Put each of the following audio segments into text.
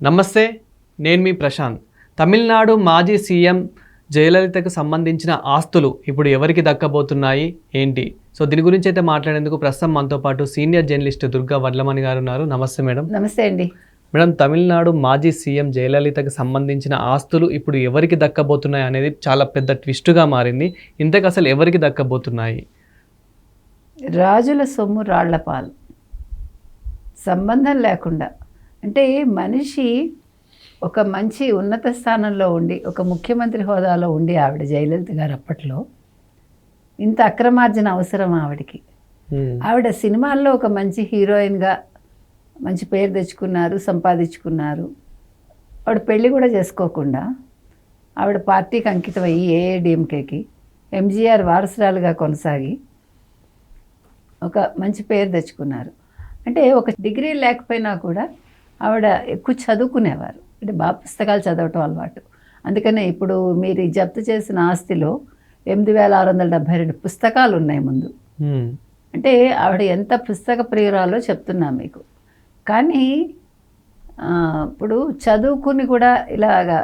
నమస్తే నేను మీ ప్రశాంత్. తమిళనాడు మాజీ సీఎం జయలలితకు సంబంధించిన ఆస్తులు ఇప్పుడు ఎవరికి దక్కబోతున్నాయి ఏంటి? సో దీని గురించి అయితే మాట్లాడేందుకు ప్రస్తుతం మనతో పాటు సీనియర్ జర్నలిస్ట్ దుర్గా వడ్లమణి గారు ఉన్నారు. నమస్తే మేడం. నమస్తే అండి. మేడం తమిళనాడు మాజీ సీఎం జయలలితకు సంబంధించిన ఆస్తులు ఇప్పుడు ఎవరికి దక్కబోతున్నాయి అనేది చాలా పెద్ద ట్విస్టుగా మారింది. ఇంతకు అసలు ఎవరికి దక్కబోతున్నాయి? రాజుల సొమ్ము రాళ్ళపాలు. సంబంధం లేకుండా. అంటే మనిషి ఒక మంచి ఉన్నత స్థానంలో ఉండి ఒక ముఖ్యమంత్రి హోదాలో ఉండి ఆవిడ జయలలిత గారు అప్పట్లో ఇంత అక్రమార్జన అవసరం ఆవిడకి. ఆవిడ సినిమాల్లో ఒక మంచి హీరోయిన్గా మంచి పేరు తెచ్చుకున్నారు సంపాదించుకున్నారు. ఆవిడ పెళ్ళి కూడా చేసుకోకుండా ఆవిడ పార్టీకి అంకితం అయ్యి ఏఏడిఎంకేకి ఎంజీఆర్ వారసురాలుగా కొనసాగి ఒక మంచి పేరు తెచ్చుకున్నారు. అంటే ఒక డిగ్రీ లేకపోయినా కూడా ఆవిడ ఎక్కువ చదువుకునేవారు. అంటే బాగా పుస్తకాలు చదవటం అలవాటు. అందుకనే ఇప్పుడు మీరు జప్తు చేసిన ఆస్తిలో ఎనిమిది వేల ఆరు వందల డెబ్భై రెండు పుస్తకాలు ఉన్నాయి ముందు. అంటే ఆవిడ ఎంత పుస్తక ప్రియురాలో చెప్తున్నా మీకు. కానీ ఇప్పుడు చదువుకుని కూడా ఇలాగా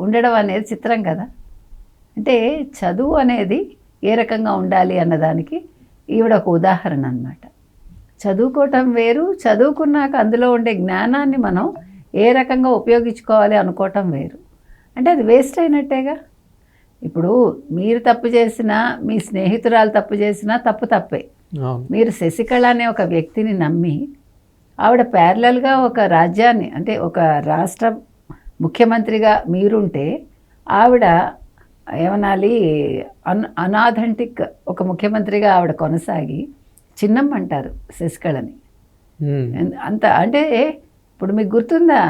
ఉండడం అనేది చిత్రం కదా. అంటే చదువు అనేది ఏ రకంగా ఉండాలి అన్నదానికి ఈవిడ ఒక ఉదాహరణ అన్నమాట. చదువుకోవటం వేరు చదువుకున్నాక అందులో ఉండే జ్ఞానాన్ని మనం ఏ రకంగా ఉపయోగించుకోవాలి అనుకోవటం వేరు. అంటే అది వేస్ట్ అయినట్టేగా? ఇప్పుడు మీరు తప్పు చేసినా మీ స్నేహితురాలు తప్పు చేసినా తప్పు తప్పే. మీరు శశికళ అనే ఒక వ్యక్తిని నమ్మి ఆవిడ ప్యారలల్గా ఒక రాజ్యాన్ని అంటే ఒక రాష్ట్ర ముఖ్యమంత్రిగా మీరుంటే ఆవిడ ఏమనాలి అన్ అనాథెంటిక్ ఒక ముఖ్యమంత్రిగా ఆవిడ కొనసాగి చిన్నమ్మ అంటారు శశికళని అంత అంటే ఇప్పుడు మీకు గుర్తుందా?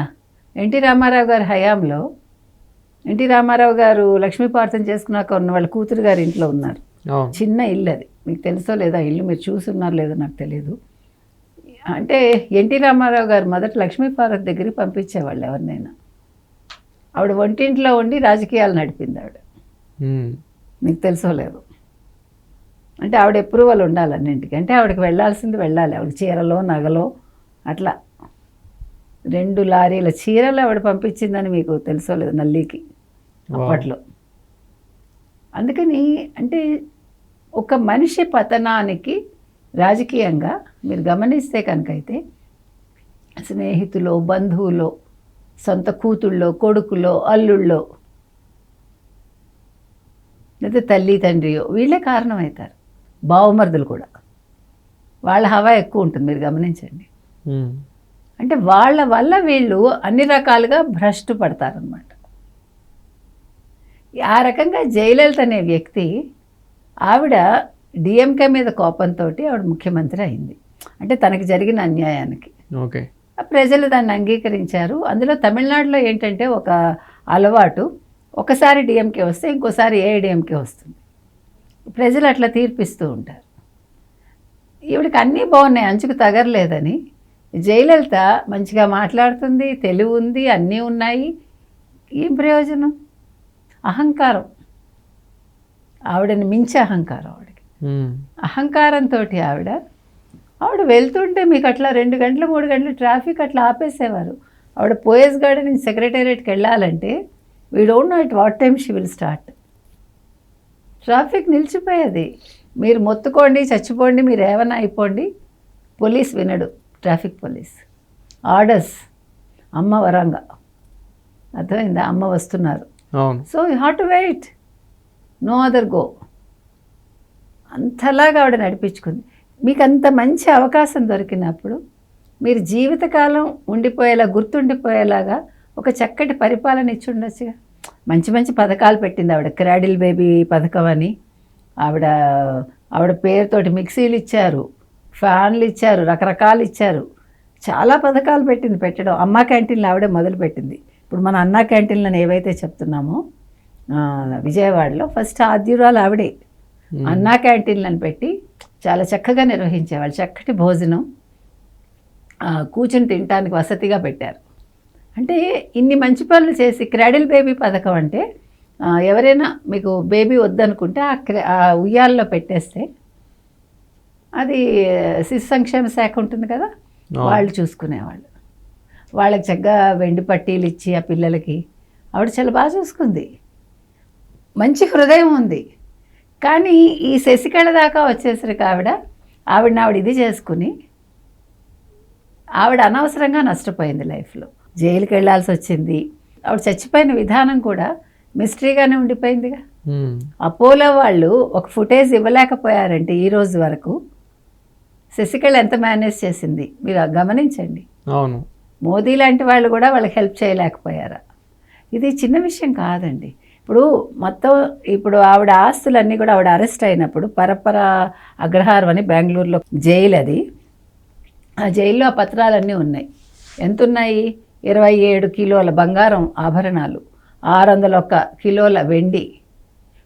ఎన్టీ రామారావు గారి హయాంలో ఎన్టీ రామారావు గారు లక్ష్మీపార్థం చేసుకున్నాక ఉన్న వాళ్ళ కూతురు గారి ఇంట్లో ఉన్నారు. చిన్న ఇల్లు అది. మీకు తెలుసో లేదా? ఇల్లు మీరు చూసున్నారో లేదో నాకు తెలియదు అంటే ఎన్టీ రామారావు గారు మొదట లక్ష్మీపార్వతి దగ్గరికి పంపించేవాళ్ళు ఎవరినైనా. ఆవిడ వంటింట్లో ఉండి రాజకీయాలు నడిపింది ఆవిడ. మీకు తెలుసో లేదు? అంటే ఆవిడ అప్రూవల్ ఉండాలి అన్నింటికి అంటే ఆవిడకి వెళ్ళాల్సింది వెళ్ళాలి. ఆవిడ చీరలో నగలో అట్లా. రెండు లారీల చీరలు ఆవిడ పంపించిందని మీకు తెలుసో లేదు నల్లికి అప్పట్లో. అందుకని అంటే ఒక మనిషి పతనానికి రాజకీయంగా మీరు గమనిస్తే కనుకైతే స్నేహితులో బంధువులో సొంత కూతుళ్ళో కొడుకులో అల్లుళ్ళో లేదా తల్లి తండ్రియో వీళ్ళే కారణమవుతారు. బావమరుదులు కూడా. వాళ్ళ హవా ఎక్కువ ఉంటుంది మీరు గమనించండి. అంటే వాళ్ళ వల్ల వీళ్ళు అన్ని రకాలుగా భ్రష్టు పడతారనమాట ఆ రకంగా జయలలిత అనే వ్యక్తి ఆవిడ డిఎంకే మీద కోపంతో ఆవిడ ముఖ్యమంత్రి అయింది. అంటే తనకి జరిగిన అన్యాయానికి. ఓకే. ప్రజలు దాన్ని అంగీకరించారు. అందులో తమిళనాడులో ఏంటంటే ఒక అలవాటు ఒకసారి డిఎంకే వస్తే ఇంకోసారి ఏఐడిఎంకే వస్తుంది. ప్రజలు అట్లా తీర్పిస్తూ ఉంటారు. ఈవిడికి అన్నీ బాగున్నాయి అంచుకు తగరలేదని. జయలలిత మంచిగా మాట్లాడుతుంది తెలివి ఉంది అన్నీ ఉన్నాయి. ఏం ప్రయోజనం? అహంకారం. ఆవిడని మించి అహంకారం ఆవిడకి. అహంకారంతో ఆవిడ ఆవిడ వెళ్తుంటే మీకు అట్లా రెండు గంటలు మూడు గంటలు ట్రాఫిక్ అట్లా ఆపేసేవారు. ఆవిడ పోయేస్ గార్డెన్ సెక్రటేరియట్కి వెళ్ళాలంటే we don't know it what time she will start traffic నిలిచిపోయేది. మీరు మొత్తుకోండి చచ్చిపోండి మీరు ఏమైనా అయిపోండి. పోలీస్ వినడు ట్రాఫిక్ పోలీస్. ఆర్డర్స్ అమ్మ వరంగా. అర్థమైందా? అమ్మ వస్తున్నారు. So you have to wait. No other go. అంతలాగా ఆవిడ నడిపించుకుంది. మీకు అంత మంచి అవకాశం దొరికినప్పుడు మీరు జీవితకాలం ఉండిపోయేలా గుర్తుండిపోయేలాగా ఒక చక్కటి పరిపాలన ఇచ్చి ఉండొచ్చుగా. మంచి మంచి పథకాలు పెట్టింది ఆవిడ. క్రాడిల్ బేబీ పథకం అని ఆవిడ ఆవిడ పేరుతోటి మిక్సీలు ఇచ్చారు ఫ్యాన్లు ఇచ్చారు రకరకాలు ఇచ్చారు. చాలా పథకాలు పెట్టింది పెట్టడం. అమ్మా క్యాంటీన్లు ఆవిడే మొదలు పెట్టింది. ఇప్పుడు మన అన్నా క్యాంటీన్లను ఏవైతే చెప్తున్నామో విజయవాడలో ఫస్ట్ ఆద్యురాలు ఆవిడే. అన్నా క్యాంటీన్లను పెట్టి చాలా చక్కగా నిర్వహించేవాళ్ళు. చక్కటి భోజనం కూర్చుని తినటానికి వసతిగా పెట్టారు. అంటే ఇన్ని మంచి పనులు చేసి క్రాడిల్ బేబీ పథకం అంటే ఎవరైనా మీకు బేబీ వద్దనుకుంటే ఆ క్ర- ఆ ఉయ్యాల్లో పెట్టేస్తే అది శిశు సంక్షేమ శాఖ ఉంటుంది కదా. వాళ్ళు చూసుకునేవాళ్ళు. వాళ్ళకి చక్కగా వెండి పట్టీలు ఇచ్చి ఆ పిల్లలకి ఆవిడ చాలా బాగా చూసుకుంది. మంచి హృదయం ఉంది. కానీ ఈ శశికళ దాకా వచ్చేసరికి ఆవిడ ఆవిడని ఆవిడ ఇది చేసుకుని ఆవిడ అనవసరంగా నష్టపోయింది లైఫ్లో. జైలుకి వెళ్ళాల్సి వచ్చింది ఆవిడ చచ్చిపోయిన విధానం కూడా మిస్టరీగానే ఉండిపోయిందిగా. అపోలో వాళ్ళు ఒక ఫుటేజ్ ఇవ్వలేకపోయారంటే ఈ రోజు వరకు. శశికళ ఎంత మేనేజ్ చేసింది? మీరు గమనించండి. అవును. మోదీ లాంటి వాళ్ళు కూడా వాళ్ళకి హెల్ప్ చేయలేకపోయారా? ఇది చిన్న విషయం కాదండి. ఇప్పుడు మొత్తం ఇప్పుడు ఆవిడ ఆస్తులన్నీ కూడా ఆవిడ అరెస్ట్ అయినప్పుడు పరపర అగ్రహారం అని బెంగళూరులో జైలు అది. ఆ జైల్లో ఆ పత్రాలన్నీ ఉన్నాయి. ఎంత ఉన్నాయి ఇరవై ఏడు కిలోల బంగారం ఆభరణాలు ఆరు వందల ఒక్క కిలోల వెండి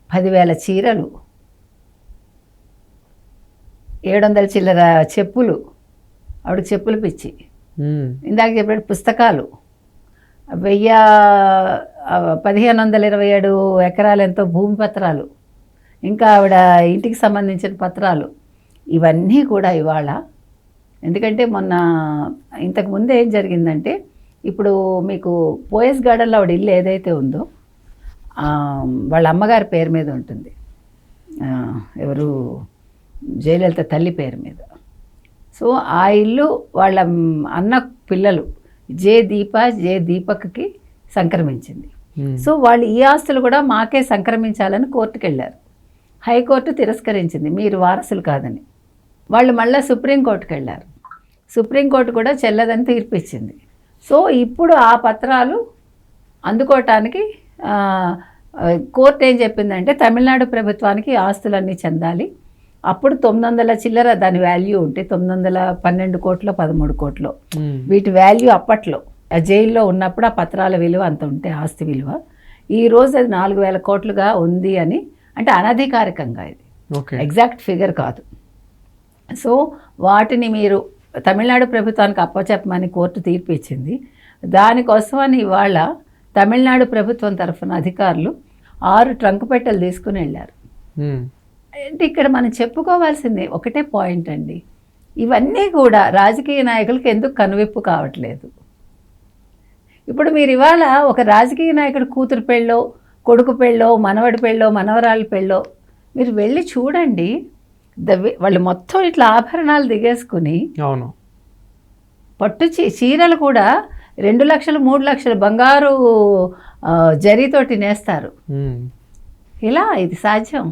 పదివేల చీరలు ఏడు వందల చిల్లర చెప్పులు ఆవిడ చెప్పులు పిచ్చి. ఇందాక చెప్పినట్టు పుస్తకాలు. వెయ్యి పదిహేను వందల ఇరవై ఏడు ఎకరాలు ఎంతో భూమి పత్రాలు. ఇంకా ఆవిడ ఇంటికి సంబంధించిన పత్రాలు. ఇవన్నీ కూడా ఇవాళ. ఎందుకంటే మొన్న ఇంతకు ముందు ఏం జరిగిందంటే ఇప్పుడు మీకు పోయస్ గార్డెన్లో ఆవిడ ఇల్లు ఏదైతే ఉందో వాళ్ళ అమ్మగారి పేరు మీద ఉంటుంది. ఎవరు? జయలలిత తల్లి పేరు మీద. సో ఆ ఇల్లు వాళ్ళ అన్న పిల్లలు జే దీప జే దీపక్కి సంక్రమించింది. సో వాళ్ళు ఈ ఆస్తులు కూడా మాకే సంక్రమించాలని కోర్టుకు వెళ్ళారు హైకోర్టు తిరస్కరించింది. మీరు వారసులు కాదని. వాళ్ళు మళ్ళీ సుప్రీంకోర్టుకు వెళ్ళారు సుప్రీంకోర్టు కూడా చెల్లదని తీర్పు ఇచ్చింది సో ఇప్పుడు ఆ పత్రాలు అందుకోవటానికి కోర్టు ఏం చెప్పిందంటే తమిళనాడు ప్రభుత్వానికి ఆస్తులన్నీ చెందాలి. అప్పుడు తొమ్మిది వందల చిల్లర దాని వాల్యూ ఉంటే తొమ్మిది వందల పన్నెండు కోట్లు పదమూడు కోట్లు. వీటి వాల్యూ అప్పట్లో ఆ జైల్లో ఉన్నప్పుడు ఆ పత్రాల విలువ అంత ఉంటే ఆస్తి విలువ. ఈ రోజు అది నాలుగు వేల కోట్లుగా ఉంది అని అంటే అనధికారికంగా ఇది. ఎగ్జాక్ట్ ఫిగర్ కాదు. సో వాటిని మీరు తమిళనాడు ప్రభుత్వానికి అప్పచెప్పమని కోర్టు తీర్పు ఇచ్చింది దానికోసమని ఇవాళ తమిళనాడు ప్రభుత్వం తరఫున అధికారులు ఆరు ట్రంక్ పెట్టెలు తీసుకుని వెళ్ళారు. అంటే ఇక్కడ మనం చెప్పుకోవాల్సింది ఒకటే పాయింట్ అండి. ఇవన్నీ కూడా రాజకీయ నాయకులకు ఎందుకు కనువిప్పు కావట్లేదు? ఇప్పుడు మీరు ఇవాళ ఒక రాజకీయ నాయకుడు కూతురు పెళ్ళో కొడుకు పెళ్ళో మనవడి పెళ్ళో మనవరాలి పెళ్ళో మీరు వెళ్ళి చూడండి. ద వాళ్ళు మొత్తం ఇట్లా ఆభరణాలు దిగేసుకుని అవును. పట్టు చీరలు కూడా రెండు లక్షలు మూడు లక్షలు బంగారు జరీతోటి నేస్తారు. ఇలా ఇది సాధ్యం.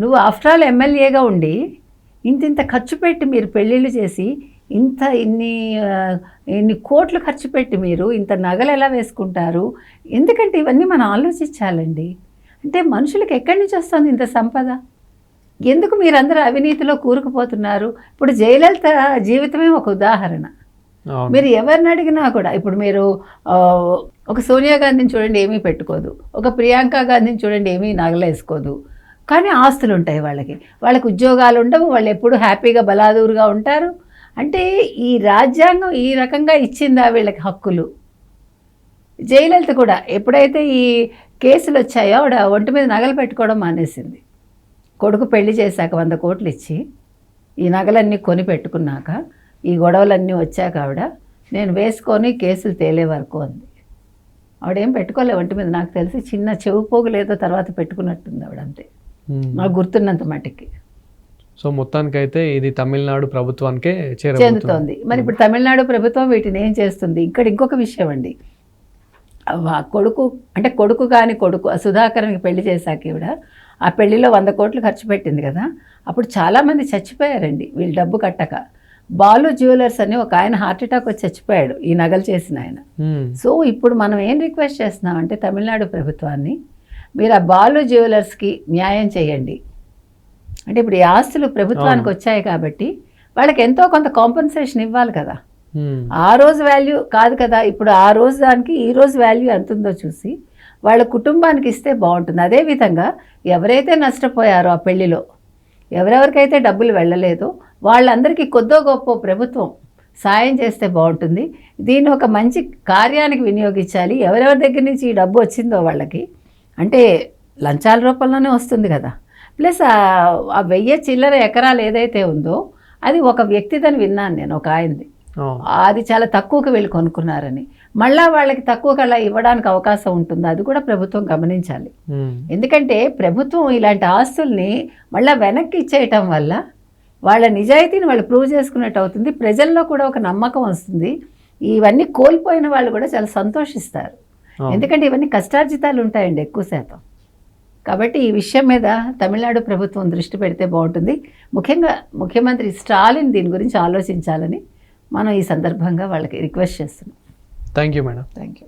నువ్వు ఆఫ్టర్ ఆల్ ఎమ్మెల్యేగా ఉండి ఇంత ఇంత ఖర్చు పెట్టి మీరు పెళ్ళిళ్ళు చేసి ఇంత ఇన్ని ఇన్ని కోట్లు ఖర్చు పెట్టి మీరు ఇంత నగలు ఎలా వేసుకుంటారు? ఎందుకంటే ఇవన్నీ మనం ఆలోచించాలండి. అంటే మనుషులకు ఎక్కడి నుంచి వస్తుంది ఇంత సంపద? ఎందుకు మీరందరూ అవినీతిలో కూరుకుపోతున్నారు? ఇప్పుడు జయలలిత జీవితమే ఒక ఉదాహరణ. మీరు ఎవరిని అడిగినా కూడా ఇప్పుడు మీరు ఒక సోనియా గాంధీని చూడండి ఏమీ పెట్టుకోదు. ఒక ప్రియాంక గాంధీని చూడండి ఏమీ నగలేసుకోదు. కానీ ఆస్తులు ఉంటాయి వాళ్ళకి. వాళ్ళకి ఉద్యోగాలు ఉండవు వాళ్ళు ఎప్పుడు హ్యాపీగా బలాదూరుగా ఉంటారు. అంటే ఈ రాజ్యాంగం ఈ రకంగా ఇచ్చిందా వీళ్ళకి హక్కులు? జయలలిత కూడా ఎప్పుడైతే ఈ కేసులు వచ్చాయో ఆవిడ ఒంటి మీద నగలు పెట్టుకోవడం మానేసింది. కొడుకు పెళ్ళి చేశాక వంద కోట్లు ఇచ్చి ఈ నగలన్నీ కొని పెట్టుకున్నాక ఈ గొడవలన్నీ వచ్చాక ఆవిడ నేను వేసుకొని కేసులు తేలే వరకు అంది. ఆవిడేం పెట్టుకోలే ఒంటి మీద నాకు తెలిసి చిన్న చెవు పోగులు ఏదో తర్వాత పెట్టుకున్నట్టుంది ఆవిడ అంతే. నాకు గుర్తున్నంత మటుకి. సో మొత్తానికైతే ఇది తమిళనాడు ప్రభుత్వానికే చెందుతోంది. మరి ఇప్పుడు తమిళనాడు ప్రభుత్వం వీటిని ఏం చేస్తుంది? ఇక్కడ ఇంకొక విషయం అండి. కొడుకు అంటే కొడుకు కాని కొడుకు సుధాకర్కి పెళ్ళి చేశాక ఈవిడ ఆ పెళ్ళిలో వంద కోట్లు ఖర్చు పెట్టింది కదా. అప్పుడు చాలామంది చచ్చిపోయారండి వీళ్ళు డబ్బు కట్టక. బాలు జ్యువెలర్స్ అని ఒక ఆయన హార్ట్ అటాక్ వచ్చి చచ్చిపోయాడు ఈ నగలు చేసిన ఆయన. సో ఇప్పుడు మనం ఏం రిక్వెస్ట్ చేస్తున్నామంటే తమిళనాడు ప్రభుత్వాన్ని మీరు ఆ బాలు జ్యువెలర్స్కి న్యాయం చేయండి. అంటే ఇప్పుడు ఈ ఆస్తులు ప్రభుత్వానికి వచ్చాయి కాబట్టి వాళ్ళకి ఎంతో కొంత కాంపన్సేషన్ ఇవ్వాలి కదా. Hmm. ఆ రోజు వాల్యూ కాదు కదా ఇప్పుడు ఆ రోజు దానికి ఈ రోజు వాల్యూ ఎంత ఉందో చూసి వాళ్ళ కుటుంబానికి ఇస్తే బాగుంటుంది. అదేవిధంగా ఎవరైతే నష్టపోయారో ఆ పెళ్ళిలో ఎవరెవరికైతే డబ్బులు వెళ్ళలేదో వాళ్ళందరికీ కొద్దో గొప్ప ప్రభుత్వం సాయం చేస్తే బాగుంటుంది. దీన్ని ఒక మంచి కార్యానికి వినియోగించాలి. ఎవరెవరి దగ్గర నుంచి ఈ డబ్బు వచ్చిందో వాళ్ళకి. అంటే లంచాల రూపంలోనే వస్తుంది కదా. ప్లస్ ఆ వెయ్యి చిల్లర ఎకరాలు ఏదైతే ఉందో అది ఒక వ్యక్తిదని విన్నాను నేను ఒక ఆయనది. అది చాలా తక్కువకి వెళ్ళి కొనుక్కున్నారని. మళ్ళా వాళ్ళకి తక్కువకి అలా ఇవ్వడానికి అవకాశం ఉంటుంది. అది కూడా ప్రభుత్వం గమనించాలి. ఎందుకంటే ప్రభుత్వం ఇలాంటి ఆస్తుల్ని మళ్ళీ వెనక్కి ఇచ్చేయటం వల్ల వాళ్ళ నిజాయితీని వాళ్ళు ప్రూవ్ చేసుకున్నట్టు అవుతుంది. ప్రజల్లో కూడా ఒక నమ్మకం వస్తుంది. ఇవన్నీ కోల్పోయిన వాళ్ళు కూడా చాలా సంతోషిస్తారు. ఎందుకంటే ఇవన్నీ కష్టార్జితాలు ఉంటాయండి ఎక్కువ శాతం. కాబట్టి ఈ విషయం మీద తమిళనాడు ప్రభుత్వం దృష్టి పెడితే బాగుంటుంది. ముఖ్యంగా ముఖ్యమంత్రి స్టాలిన్ దీని గురించి ఆలోచించాలని మనం ఈ సందర్భంగా వాళ్ళకి రిక్వెస్ట్ చేస్తున్నాం. Thank you madam thank you